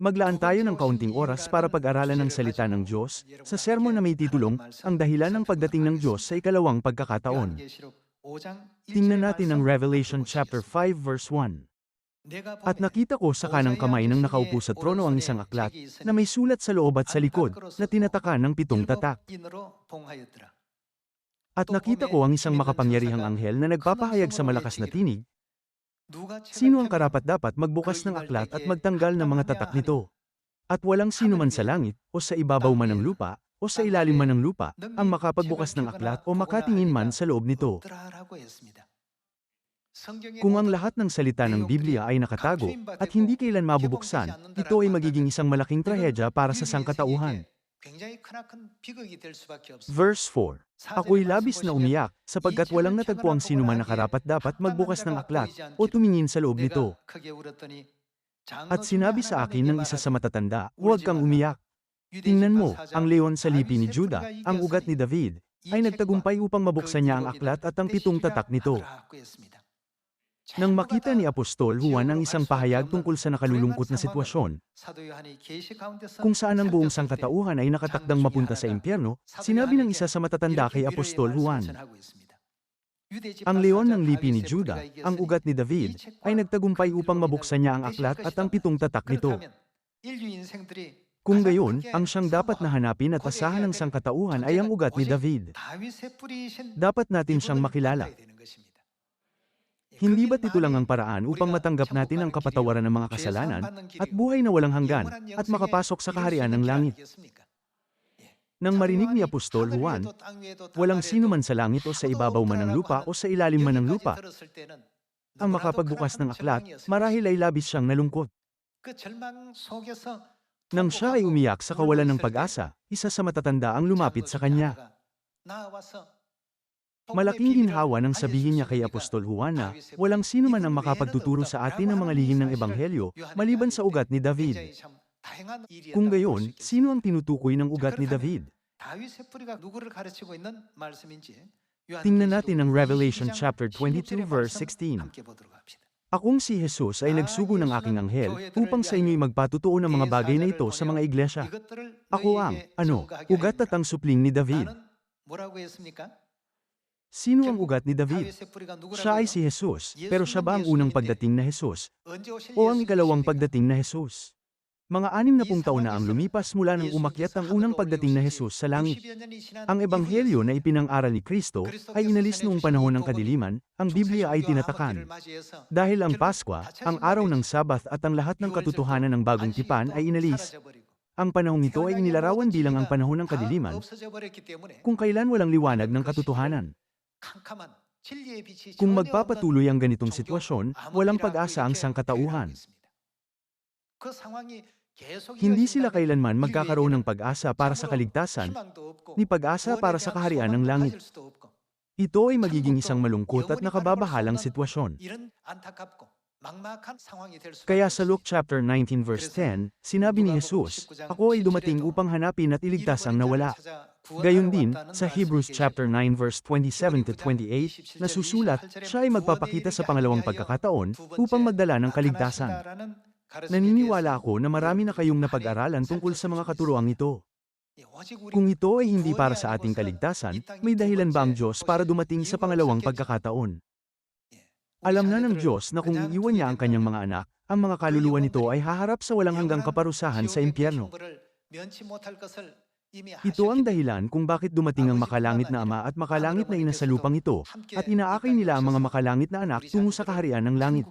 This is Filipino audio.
Maglaan tayo ng kaunting oras para pag-aralan ng salita ng Diyos sa sermon na may titulong, Ang dahilan ng pagdating ng Diyos sa ikalawang pagkakataon. Tingnan natin ang Revelation chapter 5 verse 1. At nakita ko sa kanang kamay ng nakaupo sa trono ang isang aklat na may sulat sa loob at sa likod na tinatakan ng pitong tatak. At nakita ko ang isang makapangyarihang anghel na nagpapahayag sa malakas na tinig, Sino ang karapat dapat magbukas ng aklat at magtanggal ng mga tatak nito? At walang sino man sa langit, o sa ibabaw man ng lupa, o sa ilalim man ng lupa, ang makapagbukas ng aklat o makatingin man sa loob nito. Kung ang lahat ng salita ng Biblia ay nakatago at hindi kailan mabubuksan, ito ay magiging isang malaking trahedya para sa sangkatauhan. Verse 4. Ako'y labis na umiyak, sapagkat walang natagpuang sino man nakarapat dapat magbukas ng aklat o tumingin sa loob nito. At sinabi sa akin ng isa sa matatanda, huwag kang umiyak. Tingnan mo, ang leon sa lipi ni Juda, ang ugat ni David, ay nagtagumpay upang mabuksan niya ang aklat at ang pitong tatak nito. Nang makita ni Apostol Juan ang isang pahayag tungkol sa nakalulungkot na sitwasyon, kung saan ang buong sangkatauhan ay nakatakdang mapunta sa impyerno, sinabi ng isa sa matatanda kay Apostol Juan, ang leon ng lipi ni Juda, ang ugat ni David, ay nagtagumpay upang mabuksan niya ang aklat at ang pitong tatak nito. Kung gayon, ang siyang dapat na hanapin at asahan ng sangkatauhan ay ang ugat ni David. Dapat natin siyang makilala. Hindi ba't ito lang ang paraan upang matanggap natin ang kapatawaran ng mga kasalanan, at buhay na walang hanggan, at makapasok sa kaharian ng langit? Nang marinig ni Apostol Juan, walang sino man sa langit o sa ibabaw man ng lupa o sa ilalim man ng lupa, ang makapagbukas ng aklat, marahil ay labis siyang nalungkot. Nang siya ay umiyak sa kawalan ng pag-asa, isa sa matatanda ang lumapit sa kanya. Malaking ginhawa nang sabihin niya kay Apostol Juan na, walang sino man ang makapagtuturo sa atin ng mga lihim ng Ebanghelyo, maliban sa ugat ni David. Kung gayon, sino ang tinutukoy ng ugat ni David? Tingnan natin ang Revelation chapter 22 verse 16. Akong si Jesus ay nagsugo ng aking anghel upang sa inyo'y magpatutuo ng mga bagay na ito sa mga iglesia. Ako ang, ano, ugat at ang supling ni David. Sino ang ugat ni David? Siya ay si Jesus, pero siya ba ang unang pagdating na Jesus? O ang ikalawang pagdating na Jesus? Mga anim na pung taon na ang lumipas mula nang umakyat ang unang pagdating na Jesus sa langit. Ang ebanghelyo na ipinang-aral ni Kristo ay inalis noong panahon ng kadiliman, ang Biblia ay tinatakan. Dahil ang Paskwa, ang araw ng Sabath at ang lahat ng katotohanan ng bagong tipan ay inalis. Ang panahong ito ay inilarawan bilang ang panahon ng kadiliman, kung kailan walang liwanag ng katotohanan. Kung magpapatuloy ang ganitong sitwasyon, walang pag-asa ang sangkatauhan. Hindi sila kailanman magkakaroon ng pag-asa para sa kaligtasan, ni pag-asa para sa kaharian ng langit. Ito ay magiging isang malungkot at nakababahalang sitwasyon. Kaya sa Luke chapter 19 verse 10, sinabi ni Jesus, Ako ay dumating upang hanapin at iligtas ang nawala. Gayon din, sa Hebrews chapter 9 verse 27 to 28, nasusulat, siya ay magpapakita sa pangalawang pagkakataon upang magdala ng kaligtasan. Naniniwala ako na marami na kayong napag-aralan tungkol sa mga katuroang ito. Kung ito ay hindi para sa ating kaligtasan, may dahilan ba ang Diyos para dumating sa pangalawang pagkakataon? Alam na ng Diyos na kung iiwan niya ang kanyang mga anak, ang mga kaluluwa nito ay haharap sa walang hanggang kaparusahan sa impyerno. Ito ang dahilan kung bakit dumating ang makalangit na ama at makalangit na ina sa lupang ito, at inaakay nila ang mga makalangit na anak tungo sa kaharian ng langit.